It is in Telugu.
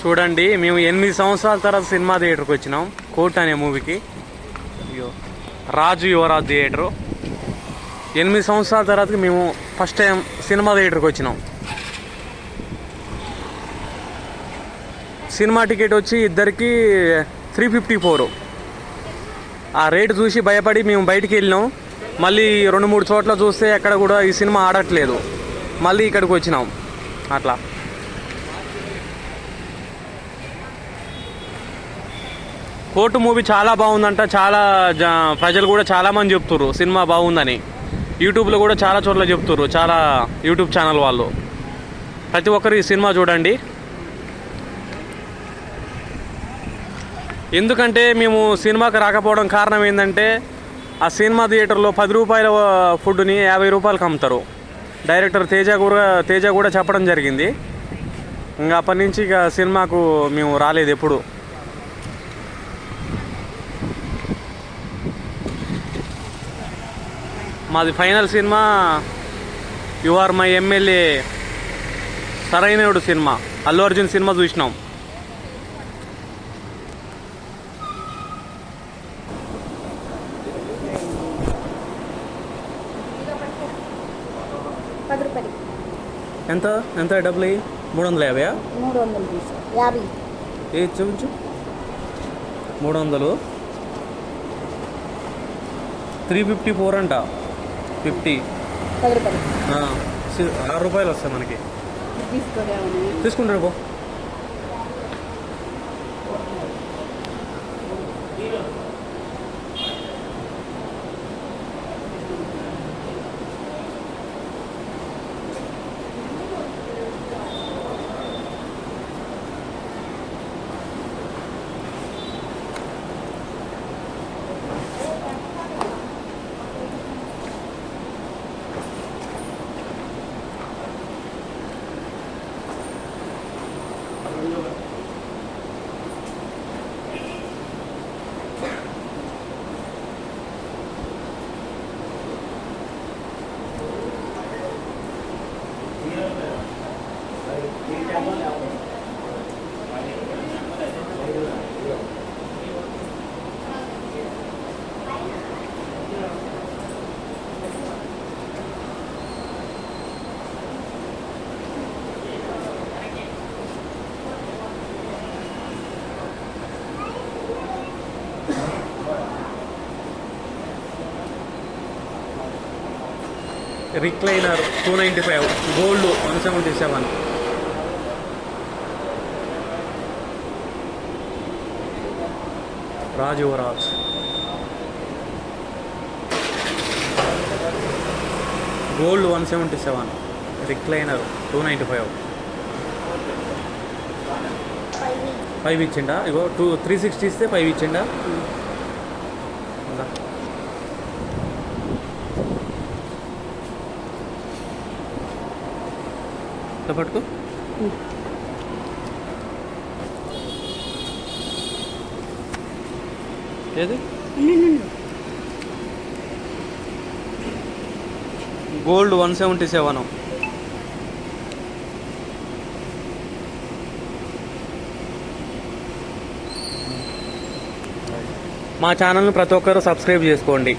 చూడండి మేము ఎనిమిది సంవత్సరాల తర్వాత సినిమా థియేటర్కి వచ్చినాం కోట్ అనే మూవీకి అయ్యో రాజు యువరాజ్ థియేటరు ఎనిమిది సంవత్సరాల తర్వాత మేము ఫస్ట్ టైం సినిమా థియేటర్కి వచ్చినాం సినిమా టికెట్ వచ్చి ఇద్దరికి త్రీ ఫిఫ్టీ ఫోరు ఆ రేటు చూసి భయపడి మేము బయటికి వెళ్ళినాం మళ్ళీ రెండు మూడు చోట్ల చూస్తే ఎక్కడ కూడా ఈ సినిమా ఆడట్లేదు మళ్ళీ ఇక్కడికి వచ్చినాం అట్లా కోర్టు మూవీ చాలా బాగుందంట చాలా ప్రజలు కూడా చాలా మంది చెప్తున్నారు సినిమా బాగుందని యూట్యూబ్లో కూడా చాలా చోట్ల చెప్తున్నారు చాలా యూట్యూబ్ ఛానల్ వాళ్ళు ప్రతి ఒక్కరు ఈ సినిమా చూడండి ఎందుకంటే మేము సినిమాకి రాకపోవడం కారణం ఏంటంటే ఆ సినిమా థియేటర్లో పది రూపాయల ఫుడ్ని యాభై రూపాయలకు అమ్ముతారు డైరెక్టర్ తేజ కూడా తేజ కూడా చెప్పడం జరిగింది ఇంకా అప్పటి నుంచి ఇక సినిమాకు మేము రాలేదు ఎప్పుడు మాది final cinema you are my MLA Sarrainodu cinema Allu Arjun cinema చూసినాం ఎంత ఎంత డబ్బులు మూడు వందల యాభై మూడు వందలు యాభై ఏ చూపించు మూడు వందలు త్రీ ఫిఫ్టీ ఫోర్ అంటా ఫిఫ్టీ ఆరు రూపాయలు వస్తాయి మనకి పో Recliner 295 gold 177 Raj gold one seventy seven recliner two ninety five five ఇచ్చిండా ఇగో టూ త్రీ సిక్స్టీ ఇస్తే ఫైవ్ ఇచ్చిండా చెప్పట్టుకో ఏది గోల్డ్ వన్ సెవెంటీ సెవెన్ మా ఛానల్ని ప్రతి ఒక్కరు సబ్స్క్రైబ్ చేసుకోండి